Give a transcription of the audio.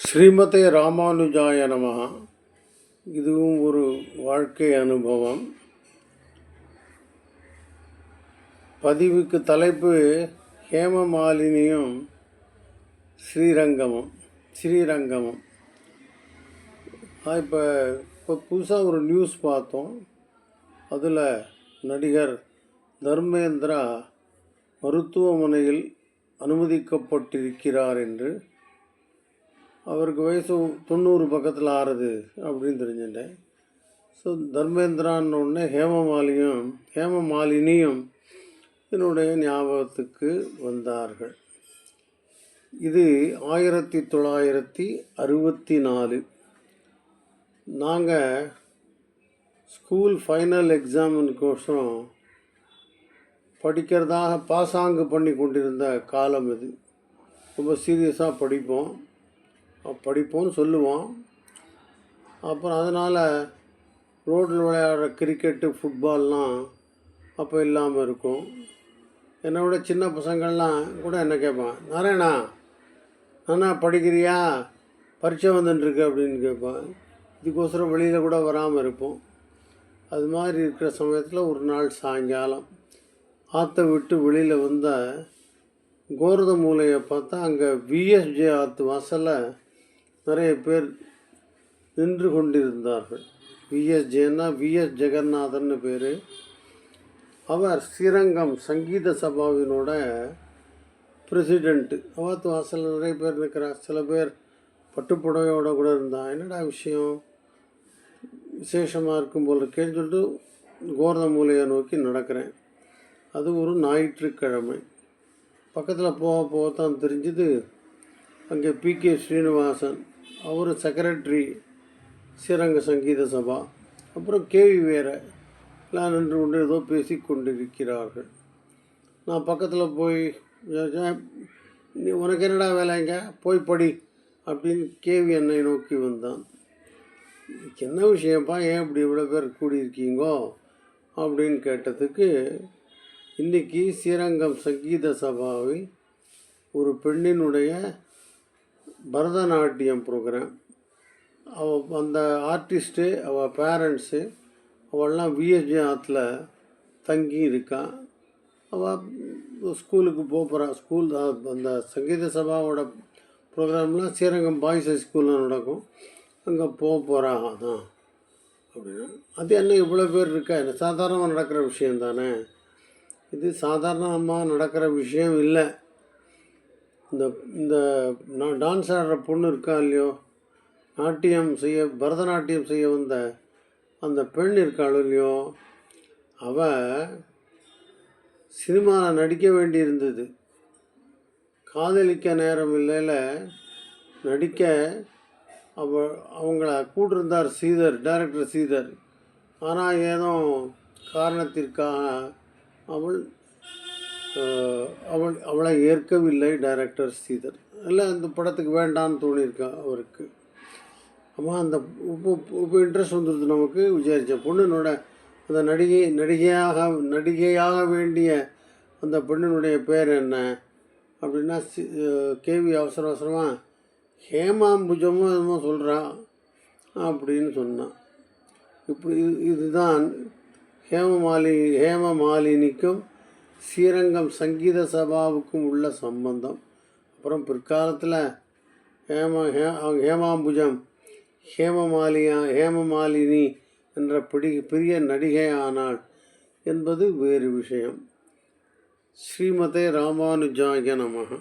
ஸ்ரீமதே ராமானுஜாய நமஹ இதுவும் ஒரு வாழ்க்கை அனுபவம். பதிவுக்கு தலைப்பு ஹேமமாலினியும் ஸ்ரீரங்கமும் ஸ்ரீரங்கமும். இப்போ இப்போ புதுசாக ஒரு நியூஸ் பார்த்தோம். அதில் நடிகர் தர்மேந்திரா மருத்துவமனையில் அனுமதிக்கப்பட்டிருக்கிறார் என்று அவருக்கு வயசு தொண்ணூறு பக்கத்தில் ஆறுது அப்படின்னு தெரிஞ்சுட்டேன். ஸோ தர்மேந்திரான்னு ஒன்று ஹேமமாலியும் ஹேமமாலினியும் என்னுடைய ஞாபகத்துக்கு வந்தார்கள். இது ஆயிரத்தி தொள்ளாயிரத்தி அறுபத்தி நாலு நாங்கள் ஸ்கூல் ஃபைனல் எக்ஸாமினுக்கோசரம் படிக்கிறதாக பாசாங்கு பண்ணி கொண்டிருந்த காலம் இது. ரொம்ப சீரியஸாக படிப்போம். படிப்போம்னு சொல்லுவோம் அப்புறம் அதனால் ரோட்டில் விளையாடுற கிரிக்கெட்டு ஃபுட்பால்லாம் அப்போ இல்லாமல் இருக்கும். என்னை விட சின்ன பசங்கள்லாம் கூட என்ன கேட்பான் நாராயணா நானா படிக்கிறியா? பரீட்சை வந்துட்டுருக்கு அப்படின்னு கேட்பான். இதுக்கோசரம் வெளியில் கூட வராமல் இருப்போம். அது மாதிரி இருக்கிற சமயத்தில் ஒரு நாள் சாயங்காலம் ஆற்றை விட்டு வெளியில் வந்த கோரத மூலையை பார்த்தா அங்கே விஎஸ்ஜே ஆற்று வாசலில் நிறைய பேர் நின்று கொண்டிருந்தார்கள். விஎஸ் ஜெயன்னா விஎஸ் ஜெகநாதன் பேர். அவர் ஸ்ரீரங்கம் சங்கீத சபாவினோட பிரசிடெண்ட்டு அவாத்து வாசலில் நிறைய பேர் நிற்கிறார் சில பேர் பட்டுப்புடவையோட கூட இருந்தா. என்னடா விஷயம்? விசேஷமாக இருக்கும் போல் இருக்கேன்னு சொல்லிட்டு கோர்த மூலையை நோக்கி நடக்கிறேன். அது ஒரு ஞாயிற்றுக்கிழமை. பக்கத்தில் போக போக தான் தெரிஞ்சுது. அங்கே பி. கே. ஸ்ரீனிவாசன் அவர் செக்ரட்டரி ஸ்ரீரங்க சங்கீத சபா அப்புறம் கேவி வேற எல்லாம் நின்று கொண்டு ஏதோ பேசி கொண்டிருக்கிறார்கள். நான் பக்கத்தில் போய் நீ உனக்கு என்னடா வேலைங்க போய் படி அப்படின்னு கேவி என்னை நோக்கி வந்தான். என்ன விஷயம்ப்பா? ஏன் இப்படி இவ்வளோ பேர் கூடியிருக்கீங்கோ? அப்படின்னு கேட்டதுக்கு இன்றைக்கி ஸ்ரீரங்கம் சங்கீத சபாவை ஒரு பெண்ணினுடைய பரதநாட்டியம் ப்ரோக்ராம் அவ அந்த ஆர்டிஸ்ட்டு அவள் பேரண்ட்ஸு அவள்லாம் விஎஸ்ஜி ஆற்றுல தங்கி இருக்கான் அவள் ஸ்கூலுக்கு போக போகிறா ஸ்கூல் அந்த சங்கீத சபாவோட ப்ரோக்ராம்லாம் ஸ்ரீரங்கம் பாய்ஸ் ஹை ஸ்கூலில் நடக்கும். அங்கே போக போகிறா அதான். அப்படின்னா அது என்ன இவ்வளோ பேர் இருக்கா? என்ன சாதாரணமாக நடக்கிற விஷயம் தானே? இது சாதாரணமாக நடக்கிற விஷயம் இல்லை. இந்த இந்த நான் டான்ஸ் ஆடுற பொண்ணு இருக்கா இல்லையோ? நாட்டியம் செய்ய பரதநாட்டியம் செய்ய வந்த அந்த பெண் இருக்காள் இல்லையோ? அவள் சினிமாவில் நடிக்க வேண்டியிருந்தது. காதலிக்க நேரம் இல்லைல நடிக்க அவ அவங்கள கூட்டிருந்தார் சீதர் டைரக்டர் சீதர். ஆனால் ஏதோ காரணத்திற்காக அவள் அவள் அவளை ஏற்கவில்லை டைரக்டர் ஸ்ரீதர் இல்லை அந்த படத்துக்கு வேண்டான்னு தோணியிருக்கா அவருக்கு. அம்மா அந்த இப்போ இப்போ இன்ட்ரெஸ்ட் வந்துடுது நமக்கு விசாரித்த பொண்ணுனோட அந்த நடிகை நடிகையாக நடிகையாக வேண்டிய அந்த பெண்ணினுடைய பேர் என்ன அப்படின்னா கேவி அவசர அவசரமாக ஹேமாம்புஜமும் என்னமோ சொல்கிறான் அப்படின்னு சொன்னான். இப்படி இதுதான் ஹேமமாலி ஹேமமாலினிக்கும் ஸ்ரீரங்கம் சங்கீத சபாவுக்கும் உள்ள சம்பந்தம். அப்புறம் பிற்காலத்தில் ஹேம ஹே ஹேமாம்புஜம் ஹேமமாலியா ஹேமமாலினி என்ற பிடி பெரிய நடிகை ஆனாள் என்பது வேறு விஷயம். ஸ்ரீமதே ராமானுஜாய நமக